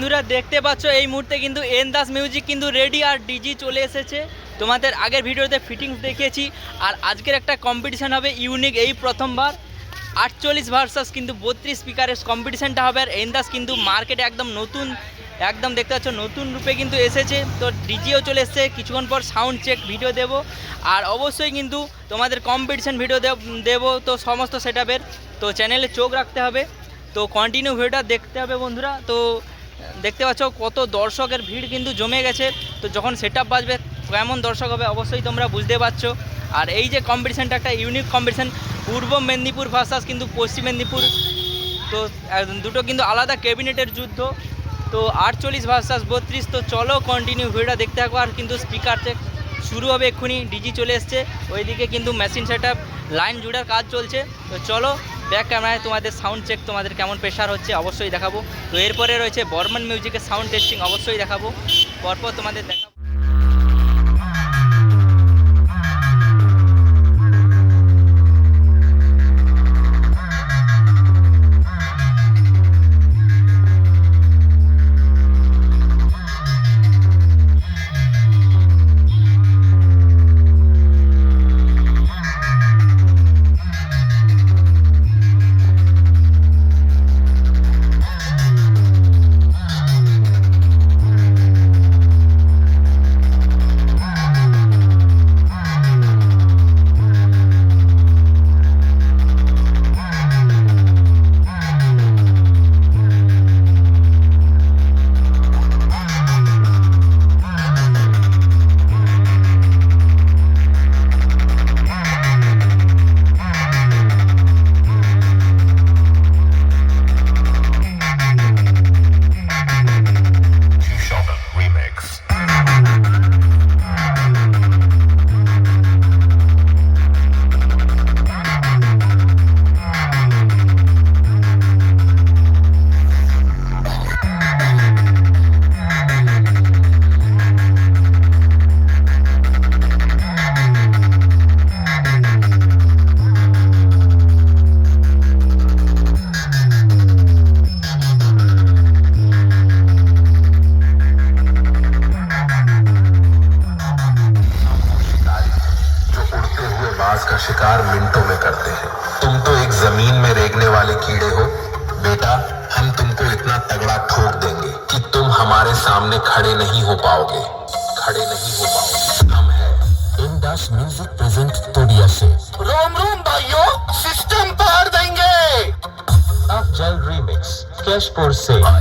বন্ধুরা, দেখতে পাচ্ছ, এই মুহূর্তে কিন্তু এন দাস মিউজিক কিন্তু রেডি আর ডিজি চলে এসেছে। তোমাদের আগের ভিডিওতে ফিটিংস দেখিয়েছি, আর আজকের একটা কম্পিটিশান হবে ইউনিক এই প্রথমবার। আটচল্লিশ ভার্সাস কিন্তু বত্রিশ স্পিকারের কম্পিটিশানটা হবে, আর এন দাস কিন্তু মার্কেটে একদম নতুন, একদম দেখতে পাচ্ছ, নতুন রূপে কিন্তু এসেছে। তো ডিজিও চলে এসেছে, কিছুক্ষণ পর সাউন্ড চেক ভিডিও দেবো, আর অবশ্যই কিন্তু তোমাদের কম্পিটিশান ভিডিও দেবো তো সমস্ত সেটআপের তো চ্যানেলে চোখ রাখতে হবে, তো কন্টিনিউ ভিডিওটা দেখতে হবে বন্ধুরা। তো দেখতে পাচ্ছ কত দর্শকের ভিড় কিন্তু জমে গেছে। তো যখন সেট আপ বাজবে, কেমন দর্শক হবে অবশ্যই তোমরা বুঝতে পারছ। আর এই যে কম্পিটিশানটা একটা ইউনিক কম্পিটিশান পূর্ব মেদিনীপুর ভার্সাস কিন্তু পশ্চিম মেদিনীপুর। তো দুটো কিন্তু আলাদা ক্যাবিনেটের যুদ্ধ। তো আটচল্লিশ ভার্সাস বত্রিশ, তো চলো কন্টিনিউ ভিডিওটা দেখতে থাকো। আর কিন্তু স্পিকার চেক শুরু হবে এক্ষুনি, ডিজি চলে এসছে। ওইদিকে কিন্তু মেশিন সেট লাইন জুড়ার কাজ চলছে। তো চলো ব্যাক ক্যামেরায় তোমাদের সাউন্ড চেক তোমাদের কেমন প্রেশার হচ্ছে অবশ্যই দেখাবো। তো এরপরে রয়েছে বর্মান মিউজিকের সাউন্ড টেস্টিং অবশ্যই দেখাবো। পরপর তোমাদের দেখাবো। हुए का शिकार मिनटों में करते हैं। तुम तो एक ज़मीन में रेगने वाले कीड़े हो। बेटा हम तुमको इतना तगड़ा ठोक देंगे कि तुम हमारे सामने खड़े नहीं हो पाओगे। खड़े नहीं हो पाओगे। हम है। इंडस म्यूज़िक प्रेजेंट तोडिया से। रोम रोम भाइयों सिस्टम पार देंगे। अफजल रीमिक्स कैशपुर से। बाबा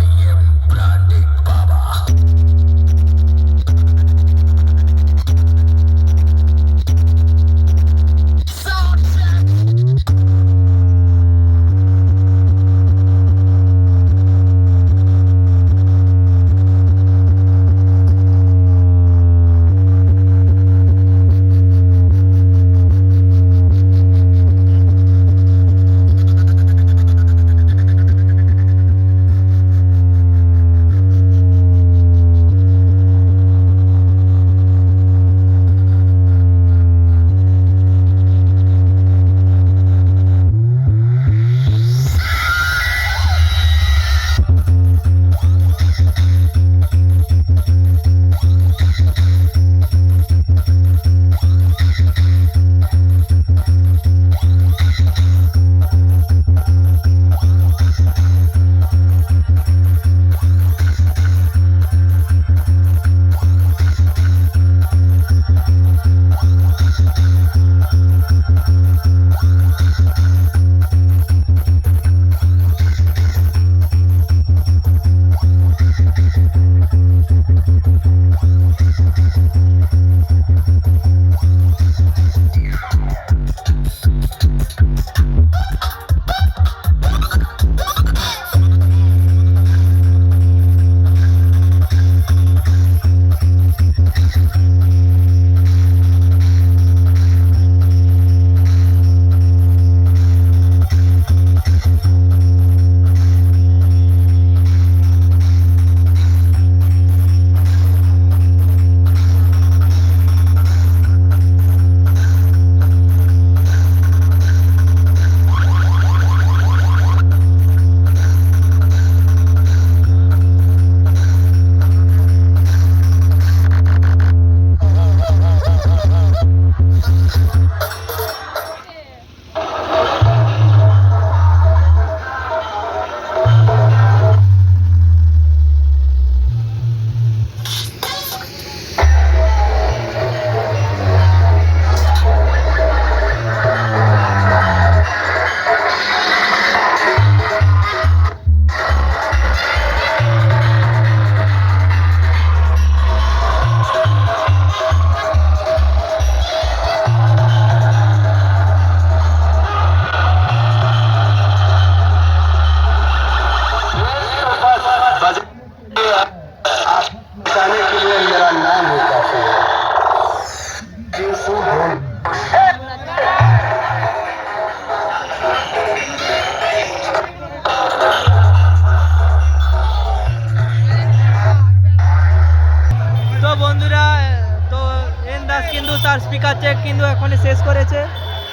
স্পিকার চেক কিন্তু এখনই শেষ করেছে।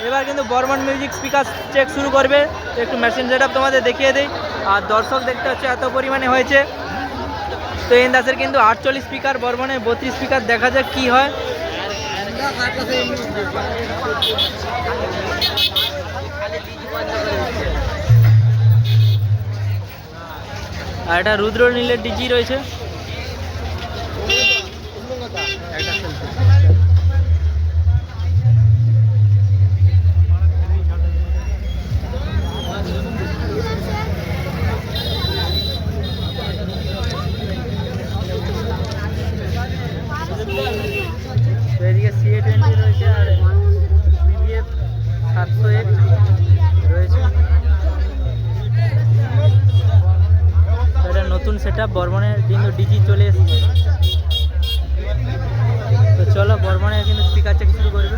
এবার কিন্তু বর্মন মিউজিক স্পিকার চেক শুরু করবে। একটু মেশিন সেট তোমাদের দেখিয়ে দিই। আর দর্শক দেখতে হচ্ছে এত পরিমাণে হয়েছে। তো এন দাসের কিন্তু আটচল্লিশ স্পিকার বর্মনে বত্রিশ স্পিকার দেখা যাক কি হয়। আর এটা রুদ্র নীলের ডিজি রয়েছে তো এদিকে সিএ টোয়েন্টি রয়েছে আর বিবিএফ সাতশো এক রয়েছে তো এটা নতুন সেট আপ বর্মনের কিন্তু ডিজি চলে এসেছে। তো চলো বর্মনের কিন্তু স্পিকার চেক শুরু করবে।